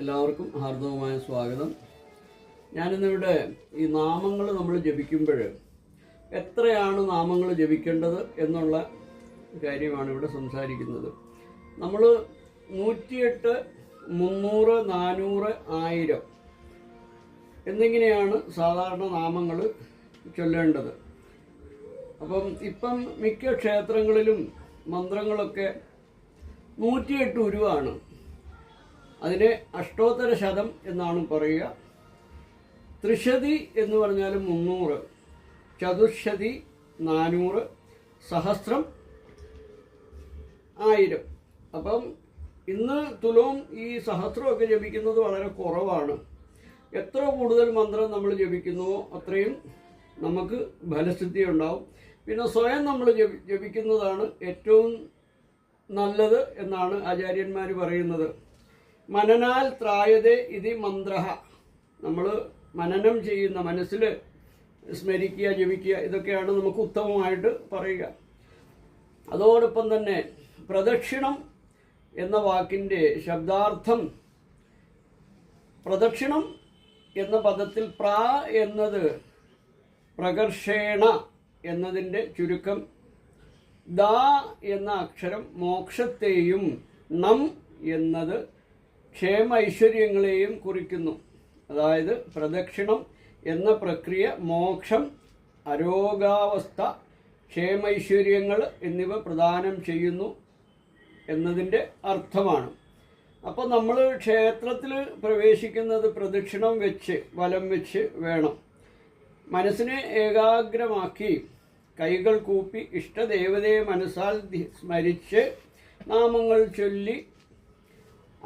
എല്ലാവർക്കും ഹാർദവമായ സ്വാഗതം. ഞാനിന്നിവിടെ ഈ നാമങ്ങൾ നമ്മൾ ജപിക്കുമ്പോൾ എത്രയാണ് നാമങ്ങൾ ജപിക്കേണ്ടത് എന്നുള്ള കാര്യമാണ് ഇവിടെ സംസാരിക്കുന്നത്. നമ്മൾ നൂറ്റിയെട്ട് മുന്നൂറ് നാനൂറ് ആയിരം എന്നിങ്ങനെയാണ് സാധാരണ നാമങ്ങൾ ചൊല്ലേണ്ടത്. അപ്പം ഇപ്പം മിക്ക ക്ഷേത്രങ്ങളിലും മന്ത്രങ്ങളൊക്കെ നൂറ്റിയെട്ട് ഉരുവാണ്. അതിനെ അഷ്ടോത്തര ശതം എന്നാണ് പറയുക. ത്രിശതി എന്ന് പറഞ്ഞാൽ മുന്നൂറ് ചതുശതി നാനൂറ് സഹസ്രം ആയിരം. അപ്പം ഇന്ന് തുലവും ഈ സഹസ്രമൊക്കെ ജപിക്കുന്നത് വളരെ കുറവാണ്. എത്ര കൂടുതൽ മന്ത്രം നമ്മൾ ജപിക്കുന്നുവോ അത്രയും നമുക്ക് ഫലസിദ്ധി ഉണ്ടാവും. പിന്നെ സ്വയം നമ്മൾ ജപി ജപിക്കുന്നതാണ് ഏറ്റവും നല്ലത് എന്നാണ് ആചാര്യന്മാർ പറയുന്നത്. മനനാൽ ത്രായതേ ഇതി മന്ത്ര നമ്മൾ മനനം ചെയ്യുന്ന മനസ്സിൽ സ്മരിക്കുക ജപിക്കുക ഇതൊക്കെയാണ് നമുക്ക് ഉത്തമമായിട്ട് പറയുക. അതോടൊപ്പം തന്നെ പ്രദക്ഷിണം എന്ന വാക്കിന്റെ ശബ്ദാർത്ഥം പ്രദക്ഷിണം എന്ന പദത്തിൽ പ്രാ എന്നത് പ്രകർഷേണ എന്നതിന്റെ ചുരുക്കം. ദ എന്ന അക്ഷരം മോക്ഷത്തെയും നം എന്നത് ക്ഷേമ ഐശ്വര്യങ്ങളെയും കുറിക്കുന്നു. അതായത് പ്രദക്ഷിണം എന്ന പ്രക്രിയ മോക്ഷം അരോഗാവസ്ഥ ക്ഷേമൈശ്വര്യങ്ങൾ എന്നിവ പ്രദാനം ചെയ്യുന്നു എന്നതിന്റെ അർത്ഥമാണ്. അപ്പോൾ നമ്മൾ ക്ഷേത്രത്തിൽ പ്രവേശിക്കുന്നത് പ്രദക്ഷിണം വെച്ച് വലം വെച്ച് വേണം. മനസ്സിനെ ഏകാഗ്രമാക്കി കൈകൾ കൂപ്പി ഇഷ്ടദേവതയെ മനസ്സാൽ സ്മരിച്ച് നാമങ്ങൾ ചൊല്ലി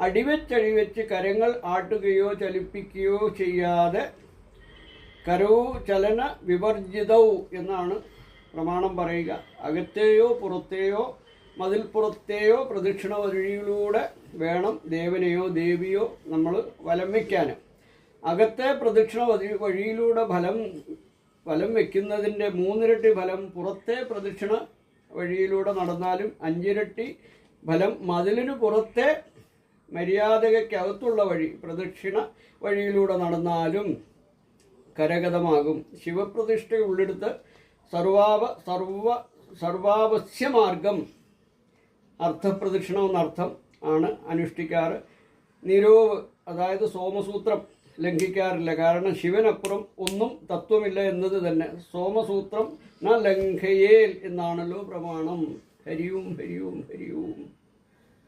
അടിവെച്ചടിവെച്ച് കരങ്ങൾ ആട്ടുകയോ ചലിപ്പിക്കുകയോ ചെയ്യാതെ കരോ ചലന വിവർജിതൗ എന്നാണ് പ്രമാണം പറയുക. അകത്തെയോ പുറത്തെയോ മതിൽപ്പുറത്തെയോ പ്രദക്ഷിണ വഴിയിലൂടെ വേണം ദേവനെയോ ദേവിയോ നമ്മൾ വലം വയ്ക്കാൻ അകത്തെ പ്രദക്ഷിണ വഴി വഴിയിലൂടെ ഫലം ഫലം വയ്ക്കുന്നതിന്റെ മൂന്നിരട്ടി ഫലം പുറത്തെ പ്രദക്ഷിണ വഴിയിലൂടെ നടന്നാലും അഞ്ചിരട്ടി ഫലം മതിലിന് പുറത്തെ മര്യാദകയ്ക്കകത്തുള്ള വഴി പ്രദക്ഷിണ വഴിയിലൂടെ നടന്നാലും കരഗതമാകും. ശിവപ്രതിഷ്ഠയുള്ളിടത്ത് സർവാവ സർവ സർവാവശ്യമാർഗം അർത്ഥപ്രദക്ഷിണം എന്നർത്ഥം ആണ് അനുഷ്ഠിക്കാറ്. നിരോവ് അതായത് സോമസൂത്രം ലംഘിക്കാറില്ല. കാരണം ശിവനപ്പുറം ഒന്നും തത്വമില്ല എന്നത് തന്നെ. സോമസൂത്രം ന ലംഘയേൽ എന്നാണല്ലോ പ്രമാണം. ഹരിയും ഹരിയും ഹരിയും.